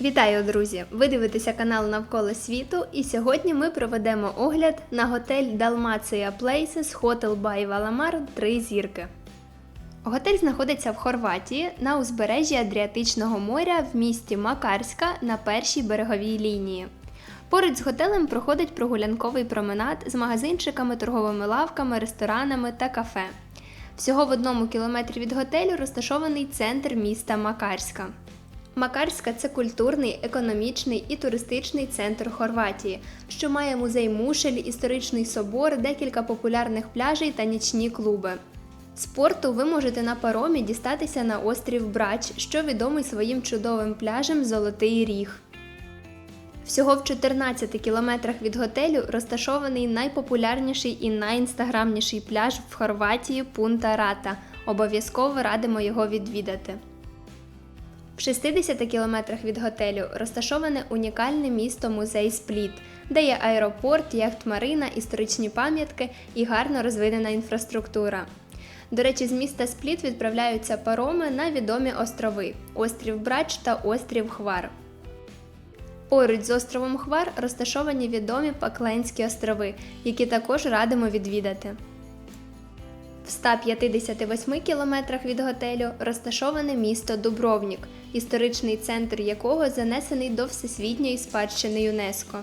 Вітаю, друзі! Ви дивитеся канал Навколо світу, і сьогодні ми проведемо огляд на готель Dalmatia Places Hotel by Valamar 3 зірки. Готель знаходиться в Хорватії на узбережжі Адріатичного моря в місті Макарська на першій береговій лінії. Поруч з готелем проходить прогулянковий променад з магазинчиками, торговими лавками, ресторанами та кафе. Всього в одному кілометрі від готелю розташований центр міста Макарська. Макарська це культурний, економічний і туристичний центр Хорватії, що має музей мушель, історичний собор, декілька популярних пляжей та нічні клуби. З порту ви можете на паромі дістатися на острів Брач, що відомий своїм чудовим пляжем Золотий Ріг. Всього в 14 кілометрах від готелю розташований найпопулярніший і найінстаграмніший пляж в Хорватії Пунта Рата. Обов'язково радимо його відвідати. В 60 кілометрах від готелю розташоване унікальне місто музей Спліт, де є аеропорт, яхт-марина, історичні пам'ятки і гарно розвинена інфраструктура. До речі, з міста Спліт відправляються пароми на відомі острови острів Брач та острів Хвар. Поруч з островом Хвар розташовані відомі Пакленські острови, які також радимо відвідати. В 158 кілометрах від готелю розташоване місто Дубровнік, історичний центр якого занесений до Всесвітньої спадщини ЮНЕСКО.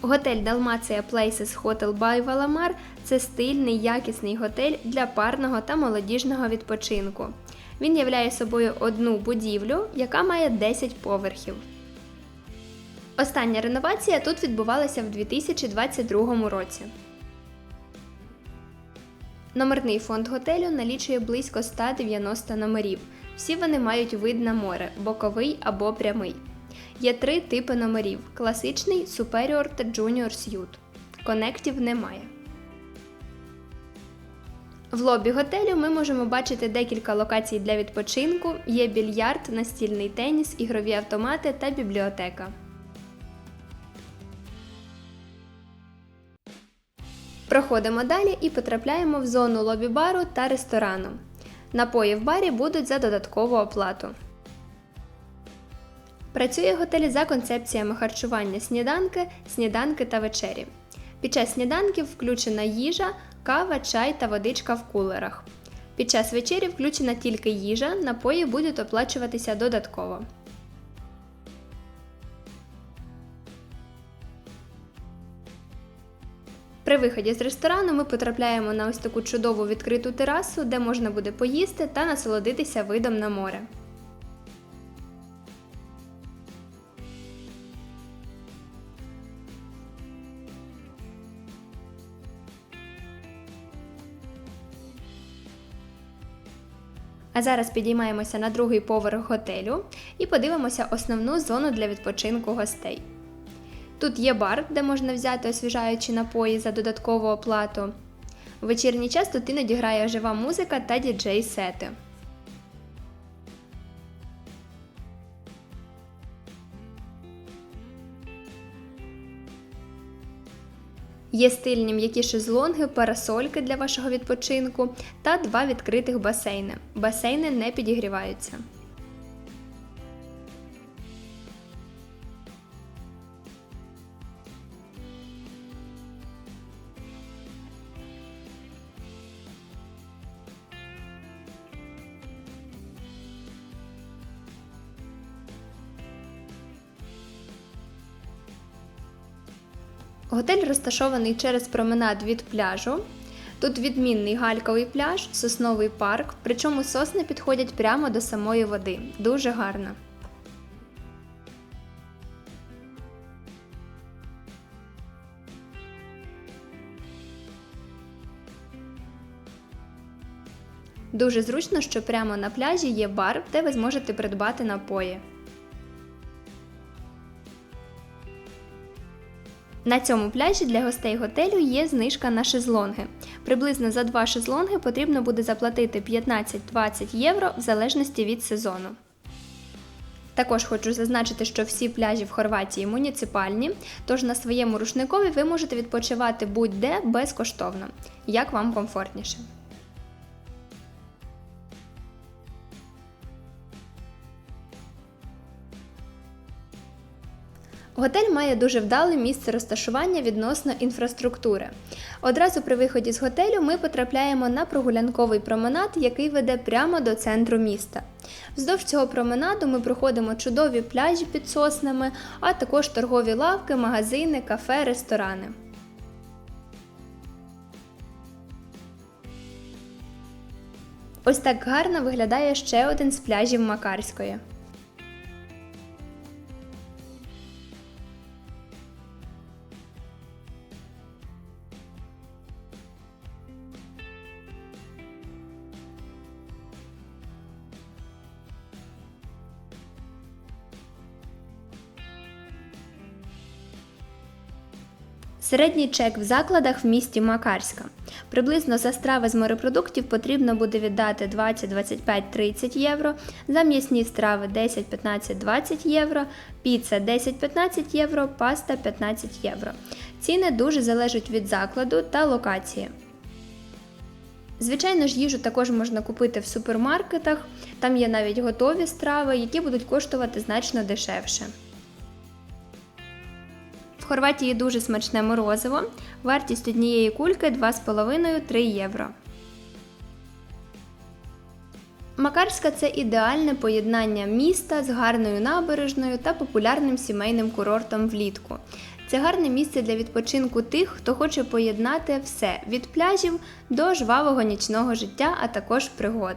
Готель Dalmatia Places Hotel by Valamar – це стильний якісний готель для парного та молодіжного відпочинку. Він являє собою одну будівлю, яка має 10 поверхів. Остання реновація тут відбувалася в 2022 році. Номерний фонд готелю налічує близько 190 номерів. Всі вони мають вид на море боковий або прямий. Є три типи номерів: класичний, Superior та Junior Suite. Конектів немає. В лобі готелю ми можемо бачити декілька локацій для відпочинку. Є більярд, настільний теніс, ігрові автомати та бібліотека. Проходимо далі і потрапляємо в зону лобі-бару та ресторану. Напої в барі будуть за додаткову оплату. Працює готель за концепціями харчування сніданки, сніданки та вечері. Під час сніданків включена їжа, кава, чай та водичка в кулерах. Під час вечері включена тільки їжа, напої будуть оплачуватися додатково. При виході з ресторану ми потрапляємо на ось таку чудову відкриту терасу, де можна буде поїсти та насолодитися видом на море. А зараз підіймаємося на другий поверх готелю і подивимося основну зону для відпочинку гостей. Тут є бар, де можна взяти освіжаючі напої за додаткову оплату. Вечірній час тут іноді грає жива музика та діджей-сети. Є стильні м'які шезлонги, парасольки для вашого відпочинку та два відкритих басейни. Басейни не підігріваються. Готель розташований через променад від пляжу. Тут відмінний гальковий пляж, сосновий парк, причому сосни підходять прямо до самої води. Дуже гарно. Дуже зручно, що прямо на пляжі є бар, де ви зможете придбати напої. На цьому пляжі для гостей готелю є знижка на шезлонги. Приблизно за два шезлонги потрібно буде заплатити 15-20 євро в залежності від сезону. Також хочу зазначити, що всі пляжі в Хорватії муніципальні, тож на своєму рушникові ви можете відпочивати будь-де безкоштовно, як вам комфортніше. Готель має дуже вдале місце розташування відносно інфраструктури. Одразу при виході з готелю ми потрапляємо на прогулянковий променад, який веде прямо до центру міста. Вздовж цього променаду ми проходимо чудові пляжі під соснами, а також торгові лавки, магазини, кафе, ресторани. Ось так гарно виглядає ще один з пляжів Макарської. Середній чек в закладах в місті Макарська. Приблизно за страви з морепродуктів потрібно буде віддати 20, 25, 30 євро, за м'ясні страви 10, 15, 20 євро, піца 10, 15 євро, паста 15 євро. Ціни дуже залежать від закладу та локації. Звичайно ж, їжу також можна купити в супермаркетах, там є навіть готові страви, які будуть коштувати значно дешевше. В Хорватії дуже смачне морозиво. Вартість однієї кульки 2,5-3 євро. Макарська це ідеальне поєднання міста з гарною набережною та популярним сімейним курортом влітку. Це гарне місце для відпочинку тих, хто хоче поєднати все від пляжів до жвавого нічного життя, а також пригод.